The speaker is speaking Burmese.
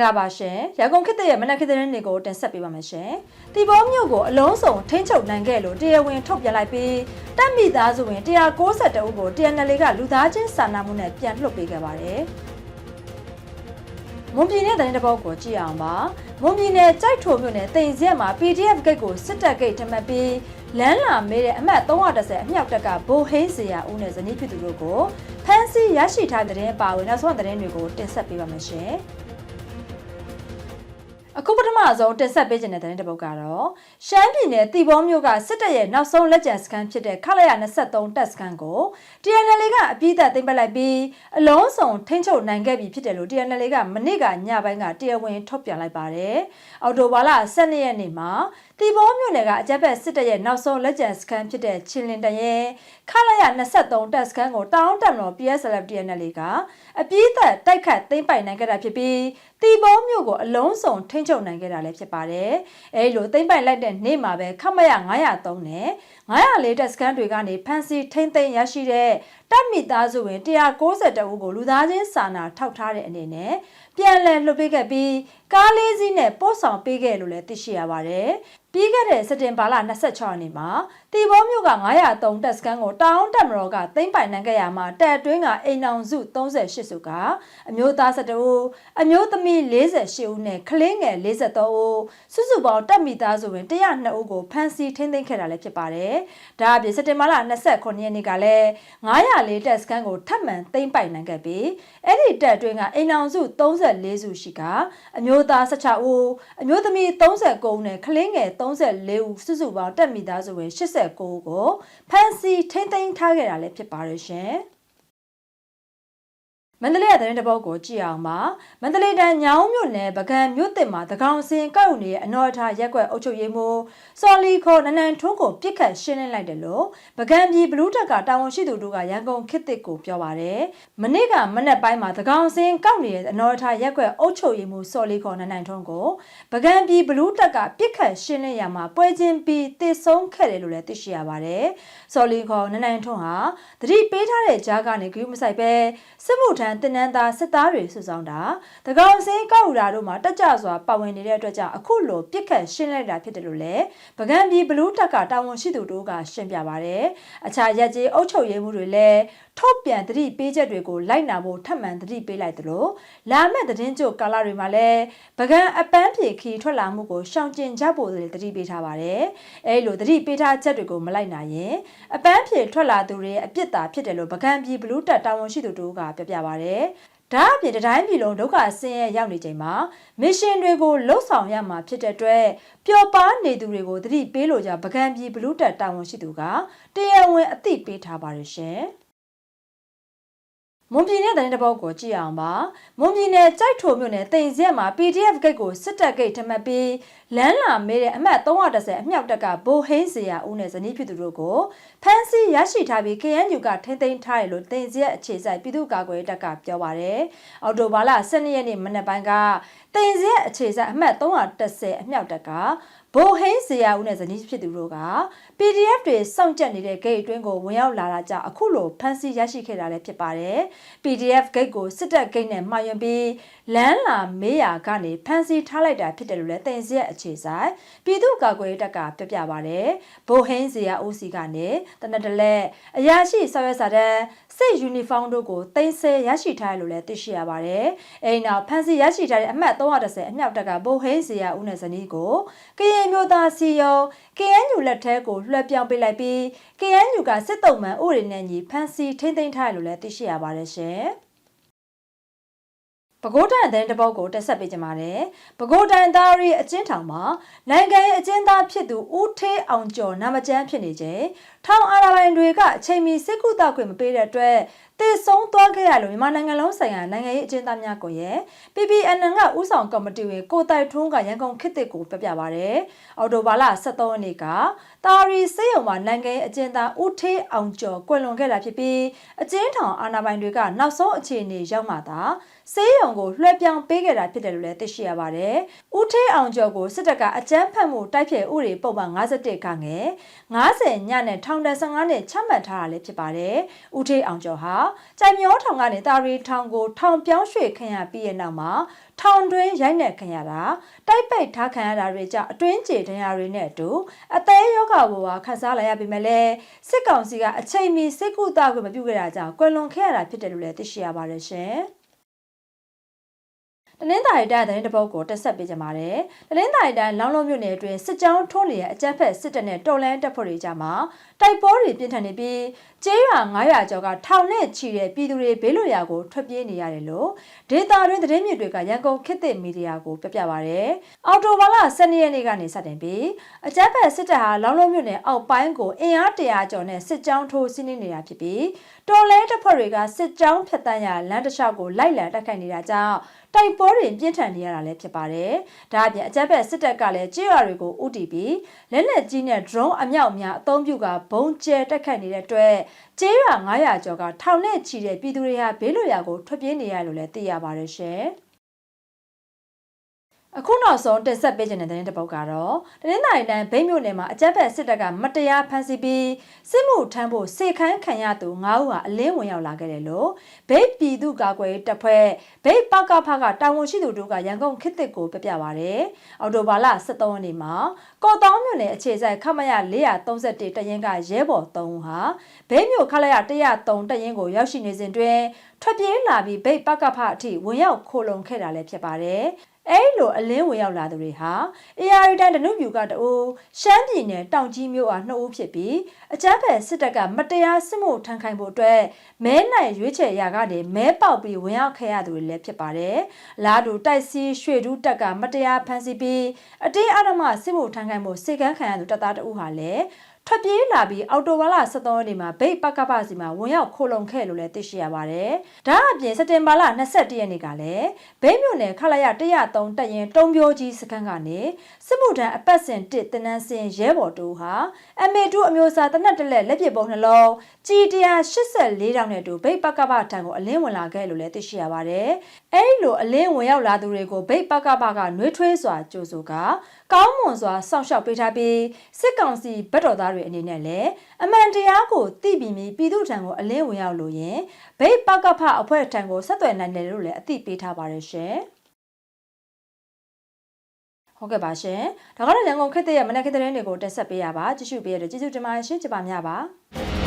င်္ဂလာပါရှင်ရန်ကုန်ခေတ်သစ်ရဲ့မနက်ခေတ်သတင်းတွေကိုတင်ဆက်ပေးပါမယ်ရှင်တီဘောမြို့ကိုအလုံးစုံထိန်းချုပ်နိုင်ခဲ့လို့တရားဝင်ထုတ်ပြန်လိုက်ပြီးတပ်မိသားစုဝင်192ဦးကို TNL ကလူသားချင်းစာနာမှုနဲ့ပြန်လွှတ်ပေးခဲ့ပါတယ်မွန်ပြည်နယ်သတင်းတစ်ပုဒ်ကိုကြည့်အောင်ပါမွန်ပြည်နယ်ကြိုက်ထိုမြို့နယ်တိန်ရက်မှာ PDF ဂိတ်ကိုစစ်တပ်ဂိတ်ထမှတ်ပြီးလမ်းလာမေးတဲ့အမှတ်330အမြောက်တက်ကဘိုဟိန်းစရာဦးနဲ့ဇနီးဖြစ်သူတို့ကိုဖမ်းဆီးရရှိထားတဲ့သတင်းအပါအဝင်နောက်ဆုံးသတင်းတွေကိုတင်ဆက်ပေးပါမယ်ရှင် အခုပထမဆုံးတင်ဆက်ပေးခြင်းတဲ့သတင်းတစ်ပုဒ်ကတော့ရှမ်းပြည်နယ်တီဘောမြို့ကစစ်တပ်ရဲ့နောက်ဆုံးလက်ကျန်စခန်းဖြစ်တဲ့ခလာရ23တပ်စခန်းကို TNL ကအပြည့်အသက်သိမ်းပိုက်လိုက်ပြီးအလုံးစုံထိန်းချုပ်နိုင်ခဲ့ပြီဖြစ်တယ်လို့ TNL ကမနေ့ကညပိုင်းကတရားဝင်ထုတ်ပြန်လိုက်ပါတယ်။အော်တိုဘာလ12ရက်နေ့မှာ တီဘောမြို့နယ်ကအကြက်ဘက်စစ်တပ်ရဲ့နောက်ဆုံးလက်ကျန်စခန်းဖြစ်တဲ့ချင်းလင်တရဲခလာရ23တပ်စခန်းကိုတောင်းတမတော် PSLF TNL ကအပြည့်အသက်တိုက်ခတ်သိမ်းပိုက်နိုင်ခဲ့တာဖြစ်ပြီးတီဘောမြို့ကိုအလုံးစုံထိန်းချုပ်နိုင်ခဲ့တာလည်းဖြစ်ပါတယ်။အဲဒီလိုသိမ်းပိုက်လိုက်တဲ့နေ့မှာပဲခမရ903နဲ့904တပ်စခန်းတွေကနေဖမ်းဆီးထိန်းသိမ်းရရှိတဲ့တပ်မိသားစုဝင်192ဦးကိုလူသားချင်းစာနာထောက်ထားတဲ့အနေနဲ့ ပြန်လည်လွှတ်ပေးခဲ့ပြီးကားလေးစီးနဲ့ပို့ဆောင်ပေးခဲ့လို့လည်းသိရှိရပါတယ်။ပြီးခဲ့တဲ့စက်တင်ဘာလ26ရက်နေ့မှာတီဘောမြို့က903တပ်စခန်းကိုတောင်းတက်မတော်ကသိမ်းပိုင်နိုင်ခဲ့ရမှာတပ်အတွင်းကအိမ်အောင်စု38စုကအမျိုးသား12ဦးအမျိုးသမီး48ဦးနဲ့ကလေးငယ်43ဦးစုစုပေါင်းတပ်မိသားစုဝင်102ဦးကိုဖမ်းဆီးထိန်းသိမ်းခဲ့တာလည်းဖြစ်ပါတယ်။ဒါအပြင်စက်တင်ဘာလ29ရက်နေ့ကလည်း904တပ်စခန်းကိုထပ်မံသိမ်းပိုင်နိုင်ခဲ့ပြီးအဲ့ဒီတပ်အတွင်းကအိမ်အောင်စု34စုရှိကအမျိုးသား16ဦးအမျိုးသမီး39ဦးနဲ့ကလေးငယ်34ဦးစုစုပေါင်းတက်မိသားစုဝင်89ဦးကိုဖမ်းဆီးထိန်းသိမ်းထားခဲ့တာလည်းဖြစ်ပါတယ်ရှင်။ မန္တလေးရဲ့သတင်းတစ်ပုဒ်ကိုကြည့်အောင်ပါမန္တလေးတန်းညောင်းမြို့နယ်ပကံမြို့တစ်မှာတကောင်စင်ကောက်နေတဲ့အနော်ထားရက်ွက်အုပ်ချုပ်ရေးမှူးစော်လီခေါ်နနန်ထွန်းကိုပြစ်ခတ်ရှင်းလင်းလိုက်တယ်လို့ပကံပြည်ဘလူးတက်ကတာဝန်ရှိသူတို့ကရန်ကုန်ခေတ်တစ်ကိုပြောပါတယ်မနေ့ကမနေ့ပိုင်းမှာတကောင်စင်ကောက်နေတဲ့အနော်ထားရက်ွက်အုပ်ချုပ်ရေးမှူးစော်လီခေါ်နနန်ထွန်းကိုပကံပြည်ဘလူးတက်ကပြစ်ခတ်ရှင်းလင်းရမှာပွဲချင်းပြီးတည်ဆုံးခဲ့တယ်လို့လည်းသိရှိရပါတယ်စော်လီခေါ်နနန်ထွန်းဟာတတိပေးထားတဲ့ကြားကနေဂရုမစိုက်ပဲစစ်မှုထမ်းတင်နန်းသားစစ်သားတွေစုဆောင်တာတကောင်စင်းကောက်လာတို့မှာတက်ကြစွာပါဝင်နေတဲ့အတွက်ကြောင့်အခုလိုပြစ်ခတ်ရှင်းလိုက်တာဖြစ်တယ်လို့လည်းပကံပြည်ဘလူးတက်ကတာဝန်ရှိသူတို့ကရှင်းပြပါတယ်အခြားရက်ကြီးအုပ်ချုပ်ရေးမှုတွေလည်းထုတ်ပြန်သတိပေးချက်တွေကိုလိုက်နာဖို့ထပ်မံသတိပေးလိုက်သလိုလာမယ့်သတင်းကြိုကာလတွေမှာလည်းပကံအပန်းဖြေခီထွက်လာမှုကိုရှောင်ကျဉ်ကြဖို့လည်းသတိပေးထားပါတယ်အဲလိုသတိပေးထားချက်တွေကိုမလိုက်နာရင်အပန်းဖြေထွက်လာသူတွေရဲ့အပြစ်သာဖြစ်တယ်လို့ပကံပြည်ဘလူးတက်တာဝန်ရှိသူတို့ကပြောပြပါတယ်ဒါအပြင်တိုင်းပြည်လုံးဒုက္ခဆင်းရဲရောက်နေချိန်မှာမစ်ရှင်တွေကိုလှုပ်ဆောင်ရမှာဖြစ်တဲ့အတွက်ပျော်ပါနေသူတွေကိုသတိပေးလို့ကြပကံပြည်ဘလူးတက်တာဝန်ရှိသူကတရားဝင်အသိပေးထားပါတယ်ရှင်။ မွန်ပြည်နယ်တိုင်းတစ်ပုတ်ကိုကြည့်အောင်ပါမွန်ပြည်နယ်ကြိုက်ထိုမြို့နယ်တိန်ရက်မှာ PDF ဂိတ်ကိုစစ်တပ်ဂိတ်ထမှတ်ပြီးလမ်းလာမေးတဲ့အမှတ်330အမြောက်တက်ကဘိုဟိန်းစရာဦးနဲ့ဇနီးဖြစ်သူတို့ကိုဖမ်းဆီးရရှိထားပြီး KNU ကထိမ့်သိမ်းထားတယ်လို့တိန်ရက်အခြေစိုက်ပြည်သူ့ကာကွယ်တပ်ကပြောပါတယ်အော်တိုဘာလ12ရက်နေ့မနက်ပိုင်းကတိန်ရက်အခြေစိုက်အမှတ်330အမြောက်တက်က ဘိုဟိန်းဇေယျဦးနဲ့ဇနီးဖြစ်သူတို့က PDF တွေစောင့်ကြက်နေတဲ့ gate အတွင်းကိုဝင်ရောက်လာတာကြောင့်အခုလိုဖမ်းဆီးရရှိခဲ့တာလည်းဖြစ်ပါတယ်။ PDF gate ကိုစစ်တပ် gate နဲ့မှားယွင်းပြီးလမ်းလာမေးရာကနေဖမ်းဆီးထားလိုက်တာဖြစ်တယ်လို့လည်းတင်ဆက်အခြေဆိုင်ပြည်သူ့ကာကွယ်ရေးတပ်ကပြပြပါတယ်။ဘိုဟိန်းဇေယျဦးစီကနေတနက်တလက်အရာရှိဆောက်ရစာတဲ့စစ်ယူနီဖောင်းတို့ကိုတင်ဆက်ရရှိထားတယ်လို့လည်းသိရှိရပါတယ်။အဲဒီနောက်ဖမ်းဆီးရရှိထားတဲ့အမှတ်330အမြောက်တပ်ကဘိုဟိန်းဇေယျဦးနဲ့ဇနီးကိုကရင်မျိုးသားစီယုံ KNU လက်ထဲကိုလွှဲပြောင်းပေးလိုက်ပြီး KNU ကစစ်တုံးမှန်ဥရိနဲ့ညီဖမ်းဆီးထိမ့်သိမ်းထားတယ်လို့လည်းသိရှိရပါတယ်ရှင်။ပဲခူးတိုင်းအသင်းတပုတ်ကိုတက်ဆက်ပေးကြပါတယ်။ပဲခူးတိုင်းသားရီအချင်းထောင်မှာနိုင်ငံရေးအကျဉ်းသားဖြစ်သူဦးထေးအောင်ကျော်နာမကျန်းဖြစ်နေခြင်းထောင်အာဏာပိုင်တွေကအချိန်မီစစ်ကူတောက်ခွင့်မပေးတဲ့အတွက်တည်ဆုံးသွားခဲ့ရလို့မြန်မာနိုင်ငံလုံးဆိုင်ရာနိုင်ငံရေးအကျဉ်းသားများကိုရဲ့ PPNN ကဥဆောင်ကော်မတီဝင်ကိုတိုက်ထွန်းကရန်ကုန်ခေတ်တစ်ကိုပြပြပါရယ်အော်တိုဘာလ23ရက်နေ့ကတာရီစေယုံမှာနိုင်ငံရေးအကျဉ်းသားဦးထေးအောင်ကျော်ကွယ်လွန်ခဲ့တာဖြစ်ပြီးအကျဉ်းထောင်အာဏာပိုင်တွေကနောက်ဆုံးအခြေအနေရောက်မှသာစေးရုံကိုလွှဲပြောင်းပေးခဲ့တာဖြစ်တယ်လို့လည်းသိရှိရပါတယ်။ဦးထေးအောင်ကျော်ကိုစစ်တပ်ကအကြမ်းဖက်မှုတိုက်ဖျက်ဥပဒေပုံမှန်51ခန့်ငယ်90ညနဲ့ထောင်ဒဏ်15နှစ်ချမှတ်ထားတာလည်းဖြစ်ပါတယ်။ဦးထေးအောင်ကျော်ဟာကြိုင်မျောထောင်ကနေတာရီထောင်ကိုထောင်ပြောင်းရွှေ့ခံရပြီးတဲ့နောက်မှာထောင်တွင်းရိုက်နှက်ခံရတာတိုက်ပိတ်ထားခံရတာတွေကြောင့်အတွင်းကျေဒဏ်ရာတွေနဲ့အတူအသေးယောဂဘဝခန်းစားလာရပေမဲ့လည်းစစ်ကောင်စီကအချိန်မီစိတ်ကူတာကိုမပြုခဲ့တာကြောင့်ကွယ်လွန်ခဲ့ရတာဖြစ်တယ်လို့လည်းသိရှိရပါတယ်ရှင်။ တနင်္သာရီတိုင်းသတင်းတပုတ်ကိုတက်ဆက်ပေးကြပါမယ်။တနင်္သာရီတိုင်းလောင်းလုံးမြို့နယ်အတွင်းစစ်ကြောင်းထိုးနေတဲ့အကြမ်းဖက်စစ်တပ်နဲ့တော်လန်တပ်ဖွဲ့တွေကြားမှာတိုက်ပွဲတွေပြင်းထန်နေပြီးကျေးရွာ900ကျော်ကထောင်နဲ့ချီတဲ့ပြည်သူတွေဘေးလွတ်ရာကိုထွက်ပြေးနေရတယ်လို့ဒေတာတွင်သတင်းမြစ်တွေကရန်ကုန်ခေတ်သစ်မီဒီယာကိုပြပြပါရယ်။အော်တိုဘာလ12ရက်နေ့ကနေစတင်ပြီးအကြမ်းဖက်စစ်တပ်ဟာလောင်းလုံးမြို့နယ်အောက်ပိုင်းကိုအင်အား100ကျော်နဲ့စစ်ကြောင်းထိုးစီးနင်းနေတာဖြစ်ပြီးတော်လဲတပ်ဖွဲ့တွေကစစ်ကြောင်းဖျက်တမ်းရလမ်းတစ်လျှောက်ကိုလိုက်လံတိုက်ခိုက်နေတာကြောင့် တိုက်ပွဲတွေပြင်းထန်နေရတာလည်းဖြစ်ပါတယ်။ဒါအပြင်အကြမ်းဖက်စစ်တပ်ကလည်းကြေးရွာတွေကိုဥတီပြီးလက်နက်ကြီးနဲ့ drone အမြောက်များအသုံးပြုကဘုံကျဲတိုက်ခိုက်နေတဲ့အတွက်ကြေးရွာ900ကျော်ကထောင်နဲ့ချီတဲ့ပြည်သူတွေဟာဘေးလွတ်ရာကိုထွက်ပြေးနေရလို့လည်းသိရပါတယ်ရှင်။ အခုနောက်ဆုံးတင်ဆက်ပေးခြင်းတဲ့သတင်းတစ်ပုဒ်ကတော့တနင်္သာရီတိုင်းဗိတ်မြို့နယ်မှာအကြမ်းဖက်စစ်တပ်ကမတရားဖမ်းဆီးပြီးစစ်မှုထမ်းဖို့စေခိုင်းခံရသူ9ဦးဟာအလင်းဝင်ရောက်လာခဲ့တယ်လို့ဗိတ်ပြည်သူ့ကာကွယ်ရေးတပ်ဖွဲ့ဗိတ်ပကဖကတာဝန်ရှိသူတို့ကရန်ကုန်ခေတ်သစ်ကိုပြပြပါရယ်အော်တိုဘာလ23ရက်နေ့မှာကော်တောင်းမြို့နယ်အခြေစိုက်ခမရ431တရင်ကရဲဘော်3ဦးဟာဗိတ်မြို့ခလာရ103တရင်ကိုရောက်ရှိနေစဉ်တွင်ထွက်ပြေးလာပြီးဗိတ်ပကဖအထိဝင်ရောက်ခိုလုံခဲ့တာလည်းဖြစ်ပါတယ် အဲ့လိုအလင်းဝင်ရောက်လာသူတွေဟာ AR တန်တနုပြူကတူရှမ်းပြည်နယ်တောင်ကြီးမြို့အားနှစ်ဦးဖြစ်ပြီးအကြမ်းဖက်စစ်တပ်ကမတရားစစ်မှုထမ်းခိုင်းဖို့အတွက်မဲနိုင်ရွေးချယ်ရာကနေမဲပေါက်ပြီးဝင်ရောက်ခဲ့ရသူတွေလည်းဖြစ်ပါတယ်။လာတူတိုက်စီရွှေဒူးတက်ကမတရားဖမ်းဆီးပြီးအတင်းအဓမ္မစစ်မှုထမ်းခိုင်းဖို့စေကန်းခံရသူတပ်သားတဦးဟာလည်း ထွက်ပြေးလာပြီးအော်တိုဘာလ23ရက်နေ့မှာဗိတ်ပကပစီမှာဝင်ရောက်ခိုလုံခဲ့လို့လည်းသိရှိရပါတယ်။ဒါအပြင်စက်တင်ဘာလ22ရက်နေ့ကလည်းဗိတ်မြို့နယ်ခလာရ103တပ်ရင်တုံးပြိုကြီးစခန်းကနေစစ်မှုထမ်းအပတ်စဉ်1တင်နန်းစင်ရဲဘော်တူဟာ MA2 အမျိုးအစားတနက်တလက်လက်ပစ်ပုံနှလုံးကြီး184တောင်နဲ့တူဗိတ်ပကပထံကိုအလင်းဝင်လာခဲ့လို့လည်းသိရှိရပါတယ်။အဲဒီလိုအလင်းဝင်ရောက်လာသူတွေကိုဗိတ်ပကပကနှွေးထွေးစွာကြိုဆိုကကောင်းမွန်စွာစောင့်ရှောက်ပေးထားပြီးစစ်ကောင်စီဗတ်တော်သားတွေအနေနဲ့လည်းအမှန်တရားကိုသိပြီးပြီးပြည်သူထံကိုအလင်းဝင်ရောက်လို့ရင်ဗိတ်ပကဖအဖွဲ့ထံကိုဆက်သွယ်နိုင်တယ်လို့လည်းအသိပေးထားပါတယ်ရှင်ဟုတ်ကဲ့ပါရှင်ဒါကတော့ရန်ကုန်ခေတ်ရဲ့မနက်ခေတ်သတင်းတွေကိုတက်ဆက်ပေးရပါကြည့်ရှုပေးရတဲ့ကျေးဇူးတင်ပါတယ်ရှင်ကြပါများပါ